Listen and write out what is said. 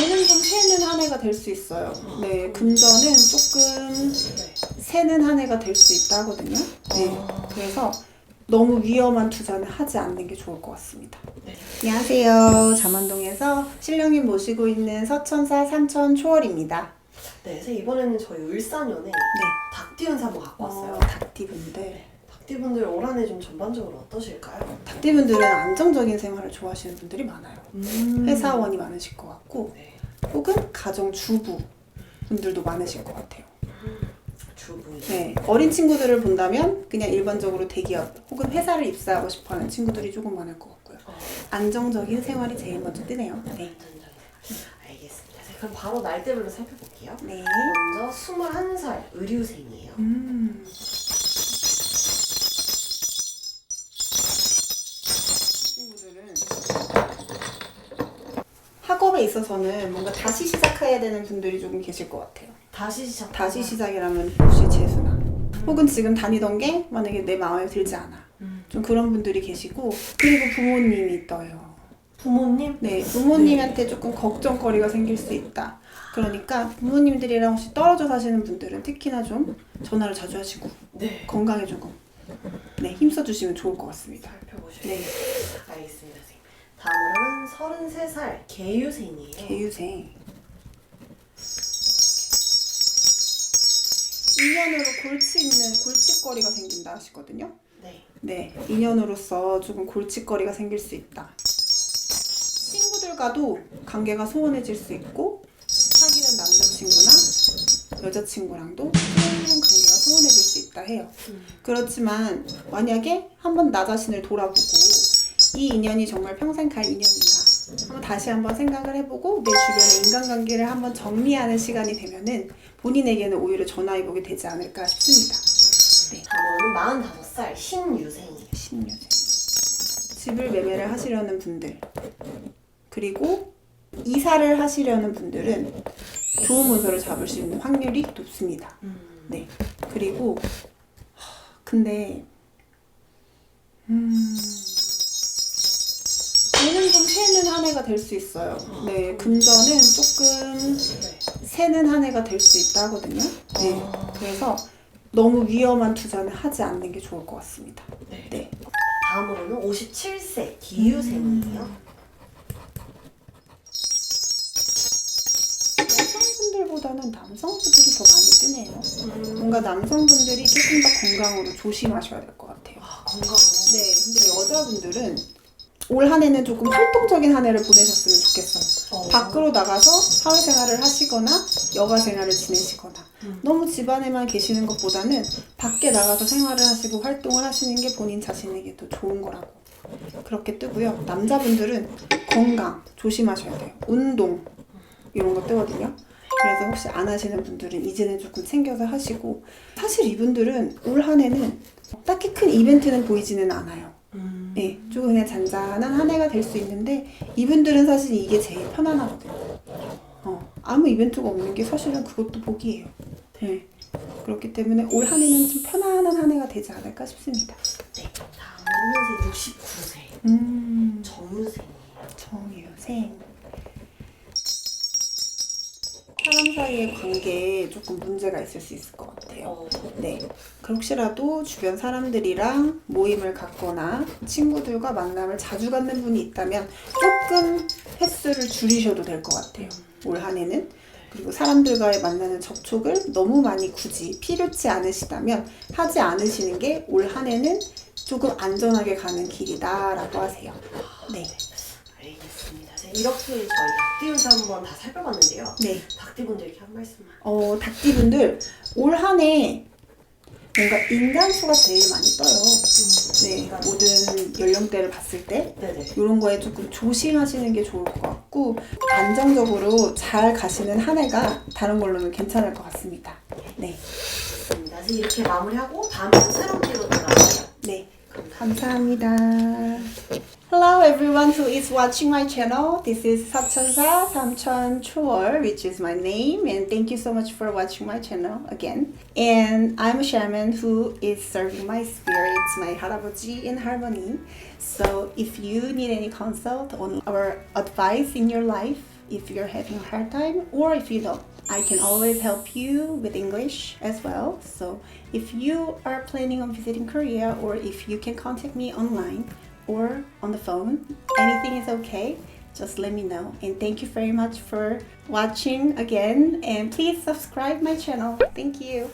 얘는 좀 새는 한 해가 될 수 있어요. 네, 금전은 조금 새는 한 해가 될 수 있다 하거든요. 네, 그래서 너무 위험한 투자는 하지 않는 게 좋을 것 같습니다. 네. 안녕하세요. 잠원동에서 신령님 모시고 있는 서천사 삼천 초월입니다. 네, 선생님 이번에는 저희 울산연에 네. 닭띠운사 한번 갖고 왔어요. 어, 닭띠분들. 닭띠분들 올 한해 좀 전반적으로 어떠실까요? 닭띠분들은 안정적인 생활을 좋아하시는 분들이 많아요. 음. 회사원이 많으실 것 같고, 네, 혹은 가정 주부 분들도 많으실 것 같아요. 주부. 네, 어린 친구들을 본다면 그냥 일반적으로 대기업 혹은 회사를 입사하고 싶어하는 친구들이 조금 많을 것 같고요. 어, 안정적인 생활이 제일 먼저 뜨네요. 네. 알겠습니다. 자, 그럼 바로 날짜별로 살펴볼게요. 네. 먼저 21살 의류생이에요. 음. 학업에 있어서는 뭔가 다시 시작해야 되는 분들이 조금 계실 것 같아요. 다시 시작. 다시 시작이라면 혹시 재수나 혹은 지금 다니던 게 만약에 내 마음에 들지 않아. 음. 좀 그런 분들이 계시고 그리고 부모님이 떠요. 부모님? 네, 부모님한테 조금 걱정거리가 생길 수 있다. 그러니까 부모님들이랑 혹시 떨어져 사시는 분들은 특히나 좀 전화를 자주 하시고 네. 건강에 조금 네, 힘써 주시면 좋을 것 같습니다. 살펴보시죠. 네, 알겠습니다. 다음으로는 33살 개유생이에요. 개유생. 2년으로 골치 있는 골칫거리가 생긴다 하시거든요. 네. 네, 인연으로서 조금 골칫거리가 생길 수 있다. 친구들과도 관계가 소원해질 수 있고 사귀는 남자친구나 여자친구랑도 좋은 관계가 소원해질 수 있다 해요. 음. 그렇지만 만약에 한번 나 자신을 돌아보고 이 인연이 정말 평생 갈 인연인가 한번 다시 한번 생각을 해보고 내 주변의 인간관계를 한번 정리하는 시간이 되면은 본인에게는 오히려 전화해보게 되지 않을까 싶습니다. 네. 다음으로는 45살 신유생이에요. 16년 집을 매매를 하시려는 분들 그리고 이사를 하시려는 분들은 좋은 문서를 잡을 수 있는 확률이 높습니다. 음. 네 그리고 하, 근데 음 얘는 좀 새는 한 해가 될 수 있어요. 네 금전은 조금 네. 새는 한 해가 될 수 있다 하거든요. 네 그래서 너무 위험한 투자는 하지 않는 게 좋을 것 같습니다. 네. 네. 다음으로는 57세 기유생이에요. 여성분들보다는 남성분들이 더 많이 뜨네요. 뭔가 남성분들이 조금 더 건강으로 조심하셔야 될 것 같아요. 아, 건강으로. 네, 근데 여자분들은 올 한 해는 조금 활동적인 한 해를 보내셨으면 좋겠어요. 어. 밖으로 나가서 사회생활을 하시거나 여가 생활을 지내시거나 음. 너무 집안에만 계시는 것보다는 밖에 나가서 생활을 하시고 활동을 하시는 게 본인 자신에게 더 좋은 거라고 그렇게 뜨고요. 남자분들은 건강 조심하셔야 돼요. 운동 이런 거 뜨거든요. 그래서 혹시 안 하시는 분들은 이제는 조금 챙겨서 하시고 사실 이분들은 올 한 해는 딱히 큰 이벤트는 보이지는 않아요. 음. 네, 조금 그냥 잔잔한 한 해가 될 수 있는데 이분들은 사실 이게 제일 편안하거든요. 어, 아무 이벤트가 없는 게 사실은 그것도 복이에요. 네. 그렇기 때문에 올 한 해는 좀 편안한 한 해가 되지 않을까 싶습니다. 네. 다음으로는 69세 음, 정유생이에요. 정유생. 사람 사이의 관계에 조금 문제가 있을 수 있을 것 같아요. 어, 네. 그 혹시라도 주변 사람들이랑 모임을 갖거나 친구들과 만남을 자주 갖는 분이 있다면 조금 횟수를 줄이셔도 될 것 같아요. 올 한 해는. 그리고 사람들과의 만나는 접촉을 너무 많이 굳이 필요치 않으시다면 하지 않으시는 게 올 한 해는 조금 안전하게 가는 길이다라고 하세요. 네. 알겠습니다. 자, 이렇게 저희 닭띠운사 한번 다 살펴봤는데요. 네. 닭띠분들께 한 말씀만. 어, 닭띠분들 올 한 해 뭔가 인간수가 제일 많이 떠요. 네, 모든 연령대를 봤을 때 네네. 이런 거에 조금 조심하시는 게 좋을 것 같고 안정적으로 잘 가시는 한 해가 다른 걸로는 괜찮을 것 같습니다. 네, 좋습니다. 그래서 이렇게 마무리하고 다음에 또 새로운 기회로 돌아와요. 네, 감사합니다. Hello everyone who is watching my channel. This is Sapchonsa Samchan Chor, which is my name, and thank you so much for watching my channel again. And I'm a shaman who is serving my spirits, my Haraboji in harmony. So if you need any consult on our advice in your life, if you're having a hard time or if you don't, I can always help you with English as well. So if you are planning on visiting Korea or if you can contact me online, or on the phone, anything is okay. Just let me know. And thank you very much for watching again. And please subscribe my channel. Thank you.